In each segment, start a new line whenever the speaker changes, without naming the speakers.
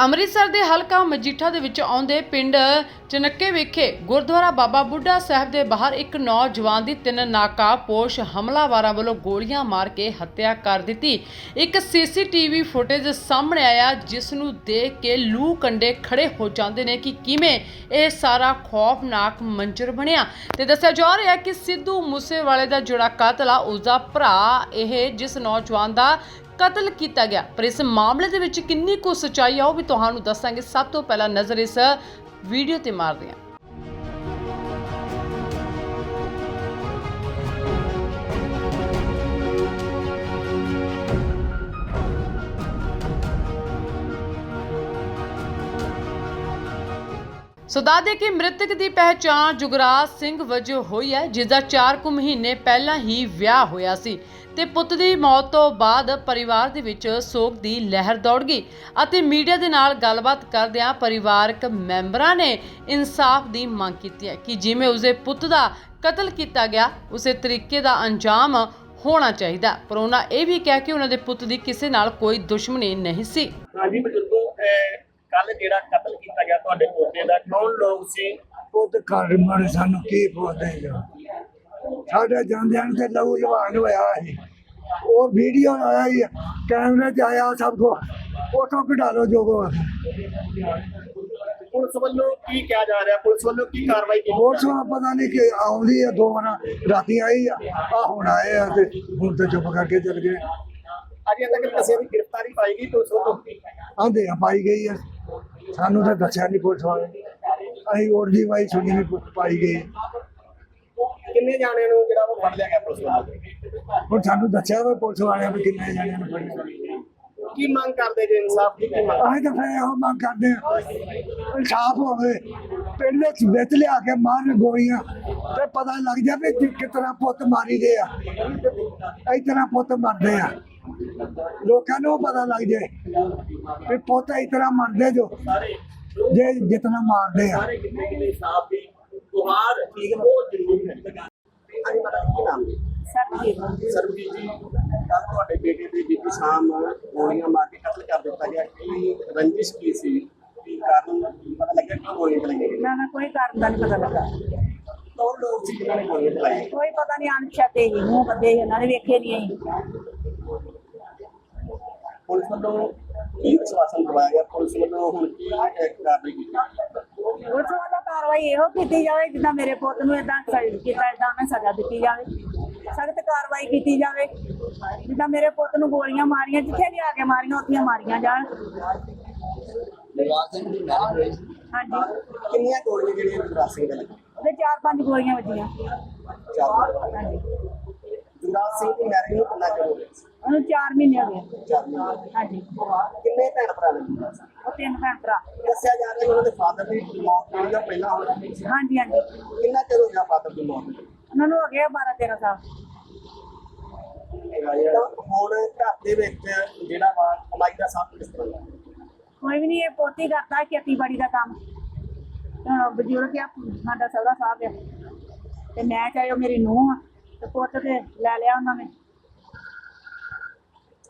ਅੰਮ੍ਰਿਤਸਰ ਦੇ ਹਲਕਾ ਮਜੀਠਾ ਦੇ ਵਿੱਚ ਆਉਂਦੇ ਪਿੰਡ ਚਨੱਕੇ ਵਿਖੇ ਗੁਰਦੁਆਰਾ ਬਾਬਾ ਬੁੱਢਾ ਸਾਹਿਬ ਦੇ ਬਾਹਰ ਇੱਕ ਨੌਜਵਾਨ ਦੀ ਤਿੰਨ ਨਾਕਾਬਪੋਸ਼ ਹਮਲਾਵਰਾਂ ਵੱਲੋਂ ਗੋਲੀਆਂ ਮਾਰ ਕੇ ਹੱਤਿਆ ਕਰ ਦਿੱਤੀ। ਇੱਕ ਸੀਸੀਟੀਵੀ ਫੁਟੇਜ ਸਾਹਮਣੇ ਆਇਆ, ਜਿਸ ਨੂੰ ਦੇਖ ਕੇ ਲੂ ਕੰਡੇ ਖੜੇ ਹੋ ਜਾਂਦੇ ਨੇ ਕਿ ਕਿਵੇਂ ਇਹ ਸਾਰਾ ਖੌਫਨਾਕ ਮੰਜ਼ਰ ਬਣਿਆ। ਤੇ ਦੱਸਿਆ ਜਾ ਰਿਹਾ ਕਿ ਸਿੱਧੂ ਮੂਸੇਵਾਲੇ ਦਾ ਜਿਹੜਾ ਕਾਤਲ ਆ, ਉਸਦਾ ਭਰਾ ਇਹ, ਜਿਸ ਨੌਜਵਾਨ ਦਾ ਕਤਲ ਕੀਤਾ ਗਿਆ। ਪਰ ਇਸ ਮਾਮਲੇ ਦੇ ਵਿੱਚ ਕਿੰਨੀ ਕੁ ਸੱਚਾਈ ਆ ਉਹ ਵੀ ਤੁਹਾਨੂੰ ਦੱਸਾਂਗੇ। ਸਭ ਤੋਂ ਪਹਿਲਾਂ ਨਜ਼ਰ ਇਸ ਵੀਡੀਓ ਤੇ ਮਾਰਦੇ ਹਾਂ। ਸੋ ਦੱਸਦੇ ਕਿ ਮ੍ਰਿਤਕ ਦੀ ਪਹਿਚਾਣ ਜੁਗਰਾਜ ਸਿੰਘ ਵਜੋਂ ਹੋਈ ਹੈ, ਜਿਸ ਦਾ 4 ਕੁ ਮਹੀਨੇ ਪਹਿਲਾਂ ਹੀ ਵਿਆਹ ਹੋਇਆ ਸੀ ਤੇ ਪੁੱਤ ਦੀ ਮੌਤ ਤੋਂ ਬਾਅਦ ਪਰਿਵਾਰ ਦੇ ਵਿੱਚ ਸੋਗ ਦੀ ਲਹਿਰ ਦੌੜ ਗਈ ਅਤੇ ਮੀਡੀਆ ਦੇ ਨਾਲ ਗੱਲਬਾਤ ਕਰਦਿਆਂ ਪਰਿਵਾਰਕ ਮੈਂਬਰਾਂ ਨੇ ਇਨਸਾਫ ਦੀ ਮੰਗ ਕੀਤੀ ਹੈ ਕਿ ਜਿਵੇਂ ਉਸਦੇ ਪੁੱਤ ਦਾ ਕਤਲ ਕੀਤਾ ਗਿਆ, ਉਸੇ ਤਰੀਕੇ ਦਾ ਅੰਜਾਮ ਹੋਣਾ ਚਾਹੀਦਾ ਪਰ ਉਹਨਾਂ ਇਹ ਵੀ ਕਿਹਾ ਕਿ ਉਹਨਾਂ ਦੇ ਪੁੱਤ ਦੀ ਕਿਸੇ ਨਾਲ ਕੋਈ ਦੁਸ਼ਮਣੀ ਨਹੀਂ ਸੀ।
ਹਾਂਜੀ, ਬਜ਼ੁਰਗੋ ਕੱਲ ਜਿਹੜਾ ਕਤਲ ਕੀਤਾ ਗਿਆ ਤੁਹਾਡੇ ਪੋਤੇ ਦਾ ਕੌਣ ਲੋਕ ਸੀ?
ਪੁੱਤ ਘਰ ਮਰ ਸਾਨੂੰ ਕੀ ਪੁੱਛਦੇ ਸਾਡੇ ਜਾਂਦਿਆਂ ਨੂੰ ਤੇ ਲਹੂ ਲਵਾਨ ਹੋਇਆ ਸੀ। ਉਹ ਵੀਡੀਓ ਆਇਆ ਹੀ ਕੈਮਰੇ 'ਚ ਆਇਆ ਸਭ ਕੋ। ਫੋਟੋ ਕਢਾ ਲਓ ਜੋ ਕੋ।
ਪੁਲਿਸ ਵੱਲੋਂ ਕੀ ਕਿਹਾ ਜਾ ਰਿਹਾ? ਪੁਲਿਸ ਵੱਲੋਂ ਕੀ ਕਾਰਵਾਈ ਕੀਤੀ
ਹੋਰ ਸੋ ਪਤਾ ਨਹੀਂ ਕਿ ਆਉਂਦੀ ਆ ਦੋ ਵਾਰ ਰਾਤੀ ਆਈ ਆ ਆ ਹੁਣ ਆਏ ਆ ਤੇ ਹੁਣ ਤੇ ਚੁੱਪ ਕਰਕੇ ਚਲ ਗਏ।
ਅਜੇ ਤੱਕ ਕਿਸੇ ਦੀ ਗ੍ਰਿਫਤਾਰੀ ਪਾਈ ਗਈ ਪੁਲਿਸ ਵੱਲੋਂ?
ਆਂਦੇ ਆ ਪਾਈ ਗਈ ਆ। ਸਾਨੂੰ ਤਾਂ ਦੱਸਿਆ ਨਹੀਂ ਪੁਲਿਸ ਵਾਲੇ। ਅਸੀਂ ਹੋਰ ਦੀ ਵਾਈ ਸੁਣੀ ਵੀ ਪਾਈ ਗਈ।
ਕਿੰਨੇ ਜਾਣਿਆਂ ਨੂੰ ਜਿਹੜਾ ਉਹ ਫੜ ਲਿਆ ਗਿਆ ਪੁਲਿਸ ਵੱਲੋਂ?
ਹੁਣ ਸਾਨੂੰ ਦੱਸਿਆ ਵਾ ਪੁਲਿਸ ਵਾਲਿਆਂ ਵੀ ਕਿੰਨੇ ਜਾਣਿਆਂ ਨੂੰ ਫੜਿਆ
ਕੀ ਮੰਗ ਕਰਦੇ ਜੇ ਇਨਸਾਫ ਦੀ ਕੀ ਮੰਗ?
ਅਸੀਂ ਤਾਂ ਫਿਰ ਇਹੋ ਮੰਗ ਕਰਦੇ ਹਾਂ ਇਨਸਾਫ ਹੋਵੇ। ਪਿੰਡ ਵਿੱਚ ਵਿੱਚ ਲਿਆ ਕੇ ਮਾਰਨ ਗੋਲੀਆਂ ਤੇ ਪਤਾ ਲੱਗ ਜਾਵੇ ਕਿ ਕਿਤਨਾ ਪੁੱਤ ਮਾਰੀ ਦੇ ਆ। ਇਸ ਤਰ੍ਹਾਂ ਪੁੱਤ ਮਰਦੇ ਆ। ਲੋਕਾਂ ਨੂੰ ਪਤਾ ਲੱਗ ਜਾਏ ਵੀ ਪੁੱਤ ਇਸ ਤਰ੍ਹਾਂ ਮਰਦੇ ਜੋ ਜੇ ਜਿਤਨਾ ਮਾਰਦੇ ਆ
ਸਾਰੇ ਕਿੰਨੇ ਕਿੰਨੇ ਇਨਸਾਫ ਦੀ ਗੁਹਾਰ ਠੀਕ ਬਹੁਤ ਜ਼ਰੂਰੀ ਹੈ ਹਾਂਜੀ ਮਾਤਾ ਕੀ ਨਾਮ ਜੀ
ਸਰਬਜੀਤ
ਸਰਬਜੀਤ ਜੀ ਕੱਲ ਤੁਹਾਡੇ ਬੇਟੇ ਦੇ ਬੀਤੀ ਸ਼ਾਮ ਗੋਲੀਆਂ ਮਾਰ ਕੇ ਕਤਲ ਕਰ ਦਿੱਤਾ ਗਿਆ ਕੀ ਰੰਜਿਸ਼ ਕੀ ਸੀ ਕੀ ਕਾਰਨ ਪਤਾ ਲੱਗਿਆ ਕਿ ਗੋਲੀਆਂ ਚਲਾਈਆਂ ਗਈਆਂ
ਨਾ ਨਾ ਕੋਈ ਕਾਰਨ ਦਾ ਨਹੀਂ ਪਤਾ ਲੱਗਾ
ਕੌਣ ਲੋਕ ਸੀ ਜਿਨ੍ਹਾਂ ਨੇ ਗੋਲੀਆਂ ਚਲਾਈਆਂ
ਕੋਈ ਪਤਾ ਨਹੀਂ ਅਣਛਾਤੇ ਹੀ ਮੂੰਹ ਕੱਦੇ ਇਹਨਾਂ ਨੇ ਵੇਖੇ ਨਹੀਂ ਅਸੀਂ
ਪੁਲਿਸ ਵੱਲੋਂ ਕੀ ਵਿਸ਼ਵਾਸਨ ਦਵਾਇਆ ਗਿਆ? ਪੁਲਿਸ ਵੱਲੋਂ ਹੁਣ ਕੀ ਕਾਰਵਾਈ ਕੀਤੀ
ਉਸ ਵੱਲੋਂ ਕਾਰਵਾਈ ਇਹੋ ਕੀਤੀ ਜਾਵੇ ਜਿੱਦਾਂ ਮੇਰੇ ਪੁੱਤ ਨੂੰ ਇਦਾਂ ਕੀਤਾ ਇਦਾਂ ਮੈਂ ਸਜ਼ਾ ਦਿੱਤੀ ਜਾਵੇ। ਸਖਤ ਕਾਰਵਾਈ ਕੀਤੀ ਜਾਵੇ। ਜਿੱਦਾਂ ਮੇਰੇ ਪੁੱਤ ਨੂੰ ਗੋਲੀਆਂ ਮਾਰੀਆਂ ਜਿੱਥੇ ਵੀ ਆ ਕੇ ਮਾਰੀਆਂ ਉੱਥੇ ਮਾਰੀਆਂ ਜਾਣ। ਹਾਂਜੀ।
ਕਿੰਨੀਆਂ ਗੋਲੀਆਂ ਜਿਹੜੀਆਂ ਜੁਗਰਾਜ ਸਿੰਘ ਦੇ ਲੱਗੀਆਂ
ਚਾਰ ਪੰਜ ਗੋਲੀਆਂ ਵੱਜੀਆਂ।
ਚਾਰ
ਹਾਂਜੀ।
ਜੁਗਰਾਜ ਸਿੰਘ ਦੀ ਮੈਰਿਜ ਨੂੰ ਕਿੰਨਾ ਚਿਰ ਹੋ ਗਿਆ ਸੀ?
ਉਹਨੂੰ 4 ਮਹੀਨੇ ਹੋ ਗਏ।
ਚਾਰ ਮਹੀਨੇ।
ਹਾਂਜੀ।
ਕਿੰਨੇ ਭੈਣ ਭਰਾ ਨੇ? ਜੁਗਰਾਜ ਸਿੰਘ?
ਉਹ ਤਿੰਨ ਭੈਣ ਭਰਾ।
ਦੱਸਿਆ ਜਾ ਰਿਹਾ ਕਿ ਉਹਨਾਂ ਦੇ ਫਾਦਰ ਦੀ ਮੌਤ ਜਿਹੜੀ ਆ ਪਹਿਲਾਂ ਹੋ ਚੁੱਕੀ ਸੀ
ਹਾਂਜੀ ਹਾਂਜੀ।
ਕਿੰਨਾ ਚਿਰ ਹੋ ਗਿਆ ਫਾਦਰ ਦੀ ਮੌਤ ਨੂੰ?
ਉਹਨਾਂ ਨੂੰ ਹੋ ਗਏ 12 13 ਸਾਲ।
ਤਾਂ ਹੁਣ ਘਰ ਦੇ ਵਿੱਚ ਜਿਹੜਾ ਵਾ ਕਮਾਈ ਦਾ ਸਾਧਨ ਕਿਸ ਤਰ੍ਹਾਂ ਦਾ?
ਕੋਈ ਵੀ ਨਹੀਂ ਇਹ ਪੋਤੀ ਕਰਦਾ ਖੇਤੀਬਾੜੀ ਦਾ ਕੰਮ। ਤੇ ਹੁਣ ਬਜ਼ੁਰਗ ਆ ਸਾਡਾ ਸਹੁਰਾ ਸਾਹਿਬ ਆ। ਤੇ ਮੈਂ ਚਾਹੇ ਉਹ ਮੇਰੀ ਨੂੰਹ ਆ ਤੇ ਪੁੱਤ ਤੇ ਲੈ ਲਿਆ ਉਹਨਾਂ ਨੇ।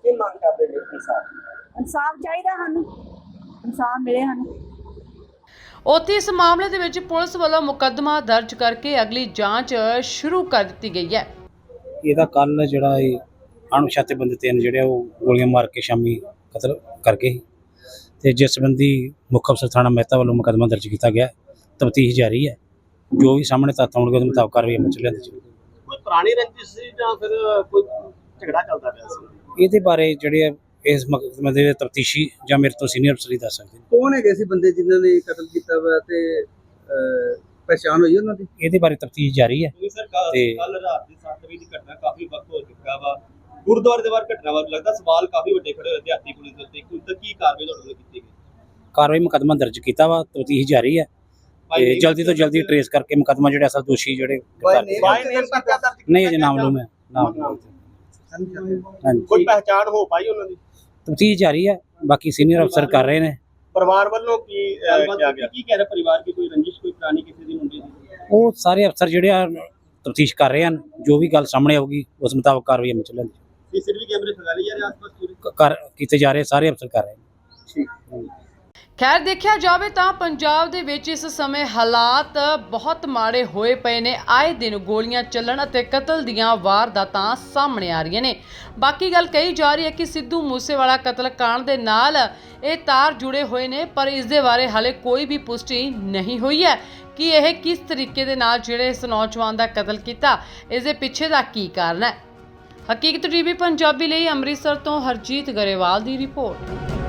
ਕੀ ਮੰਗ ਕਰਦੇ ਨੇ ਇਨਸਾਨ?
ਇਨਸਾਫ ਚਾਹੀਦਾ ਸਾਨੂੰ। ਇਨਸਾਫ ਮਿਲੇ ਸਾਨੂੰ।
ਉੱਥੇ ਇਸ ਮਾਮਲੇ ਦੇ ਵਿੱਚ ਪੁਲਿਸ ਵੱਲੋਂ ਮੁਕੱਦਮਾ ਦਰਜ ਕਰਕੇ ਅਗਲੀ ਜਾਂਚ ਸ਼ੁਰੂ ਕਰ ਦਿੱਤੀ ਗਈ ਹੈ।
ਇਹਦਾ ਕੱਲ ਜਿਹੜਾ ਇਹ ਅਣਪਛਾਤੇ ਬੰਦੇ ਤਿੰਨ ਜਿਹੜੇ ਆ ਉਹ ਗੋਲੀਆਂ ਮਾਰ ਕੇ ਸ਼ਾਮੀ ਕਤਲ ਕਰ ਗਏ ਤੇ ਜਿਸ ਸੰਬੰਧੀ ਮੁੱਖ ਅਫਸਰ ਥਾਣਾ ਮਹਿਤਾ ਵੱਲੋਂ ਮੁਕੱਦਮਾ ਦਰਜ ਕੀਤਾ ਗਿਆ ਤਫਤੀਸ਼ ਜਾਰੀ ਹੈ। ਜੋ ਵੀ ਸਾਹਮਣੇ ਤੱਥ ਆਉਣਗੇ ਉਹਦੇ ਮੁਤਾਬਕ ਕਾਰਵਾਈ ਅਮਲ ਚ ਲਿਆਂਦੀ ਜਾਊਗੀ।
ਕੋਈ ਪੁਰਾਣੀ ਰੰਜਿਸ਼ ਸੀ ਜਾਂ ਫਿਰ ਕੋਈ ਝਗੜਾ ਚੱਲਦਾ ਪਿਆ ਸੀ?
ਇਹਦੇ ਬਾਰੇ ਜਿਹੜੇ ਆ ਇਸ ਮੁਕੱਦਮੇ ਦੇ ਤਫਤੀਸ਼ੀ ਜਾਂ ਮੇਰੇ ਤੋਂ ਸੀਨੀਅਰ ਅਫਸਰ ਹੀ ਦੱਸ ਸਕਦੇ ਨੇ।
ਕੌਣ ਹੈਗੇ ਸੀ ਬੰਦੇ ਜਿਨ੍ਹਾਂ ਨੇ ਕਤਲ ਕੀਤਾ ਵਾ ਤੇ ਅਹ, ਪਛਾਣ ਹੋਈ ਉਹਨਾਂ ਦੀ?
ਇਹਦੇ ਬਾਰੇ ਤਫਤੀਸ਼ ਜਾਰੀ ਹੈ
ਕਿਉਂਕਿ ਸਰ
ਤੇ-
ਕੱਲ ਰਾਤ ਦੇ 7 ਵਜੇ ਦੀ ਘਟਨਾ ਕਾਫੀ ਵਕਤ ਹੋ ਚੁੱਕਾ ਵਾ। ਗੁਰਦੁਆਰੇ ਦੇ ਬਾਹਰ ਘਟਨਾ ਵਾ ਲੱਗਦਾ ਸਵਾਲ ਕਾਫੀ ਵੱਡੇ ਖੜੇ ਹੋਏ ਦਿਹਾਤੀ ਪੁਲਿਸ ਦੇ ਉੱਤੇ ਕਿ ਉੱਤੇ ਕੀ ਕਾਰਵਾਈ ਤੁਹਾਡੇ ਵੱਲੋਂ ਕੀਤੀ ਗਈ?
ਕਾਰਵਾਈ ਮੁਕੱਦਮਾ ਦਰਜ ਕੀਤਾ ਵਾ ਤਫਤੀਸ਼ ਜਾਰੀ ਹੈ ਤੇ ਜਲਦੀ ਤੋਂ ਜਲਦੀ ਟਰੇਸ ਕਰਕੇ ਮੁਕੱਦਮਾ ਜਿਹੜੇ ਅਸਲ ਦੋਸ਼ੀ ਜਿਹੜੇ ਗ੍ਰਿਫਤਾਰ ਕੀਤੇ। ਨਹੀਂ ਅਜੇ ਨਾਮ ਲੂ ਮੈਂ ਨਾਮ ਹਾਂਜੀ।
ਕੋਈ ਪਹਿਚਾਣ ਹੋ ਪਾਈ ਉਹਨਾਂ ਦੀ?
ਤਫਤੀਸ਼ ਜਾਰੀ ਹੈ ਬਾਕੀ ਸੀਨੀਅਰ ਅਫਸਰ ਕਰ ਰਹੇ ਨੇ।
ਪਰਿਵਾਰ ਵੱਲੋਂ ਕੀ ਕਿਹਾ ਗਿਆ?
ਕੀ ਕਹਿ ਰਿਹਾ ਪਰਿਵਾਰ ਕੀ ਕੋਈ ਰੰਜਿਸ਼ ਕੋਈ ਪੁਰਾਣੀ ਕਿਸੇ ਦੀ ਮੁੰਡੇ ਦੀ?
ਉਹ ਸਾਰੇ ਅਫਸਰ ਜਿਹੜੇ ਆ ਤਫਤੀਸ਼ ਕਰ ਰਹੇ ਹਨ। ਜੋ ਵੀ ਗੱਲ ਸਾਹਮਣੇ ਆਊਗੀ ਉਸ ਮੁਤਾਬਕ ਕਾਰਵਾਈ ਅਮਲ ਚ ਲਿਆਂਦੀ
ਸੀਸੀਟੀਵੀ ਕੈਮਰੇ ਖਗਾ ਲਈ ਜਾ ਰਹੇ ਆਸ-ਪਾਸ ਪੂਰੇ?
ਕਰ ਕੀਤੇ ਜਾ ਰਹੇ ਸਾਰੇ ਅਫਸਰ ਕਰ ਰਹੇ ਨੇ।
ਖੈਰ, ਦੇਖਿਆ ਜਾਵੇ ਤਾਂ ਪੰਜਾਬ ਦੇ ਵਿੱਚ ਇਸ ਸਮੇਂ ਹਾਲਾਤ ਬਹੁਤ ਮਾੜੇ ਹੋਏ ਪਏ ਨੇ। ਆਏ ਦਿਨ ਗੋਲੀਆਂ ਚੱਲਣ ਅਤੇ ਕਤਲ ਦੀਆਂ ਵਾਰਦਾਤਾਂ ਸਾਹਮਣੇ ਆ ਰਹੀਆਂ ਨੇ। ਬਾਕੀ ਗੱਲ ਕਹੀ ਜਾ ਰਹੀ ਹੈ ਕਿ ਸਿੱਧੂ ਮੂਸੇਵਾਲਾ ਕਤਲ ਕਾਂਡ ਦੇ ਨਾਲ ਇਹ ਤਾਰ ਜੁੜੇ ਹੋਏ ਨੇ, ਪਰ ਇਸ ਦੇ ਬਾਰੇ ਹਾਲੇ ਕੋਈ ਵੀ ਪੁਸ਼ਟੀ ਨਹੀਂ ਹੋਈ ਹੈ। ਕਿ ਇਹ ਕਿਸ ਤਰੀਕੇ ਦੇ ਨਾਲ ਜਿਹੜੇ ਇਸ ਨੌਜਵਾਨ ਦਾ ਕਤਲ ਕੀਤਾ, ਇਸ ਦੇ ਪਿੱਛੇ ਦਾ ਕੀ ਕਾਰਨ ਹੈ? ਹਕੀਕਤ ਟੀਵੀ ਪੰਜਾਬੀ ਲਈ ਅੰਮ੍ਰਿਤਸਰ ਤੋਂ ਹਰਜੀਤ ਗਰੇਵਾਲ ਦੀ ਰਿਪੋਰਟ।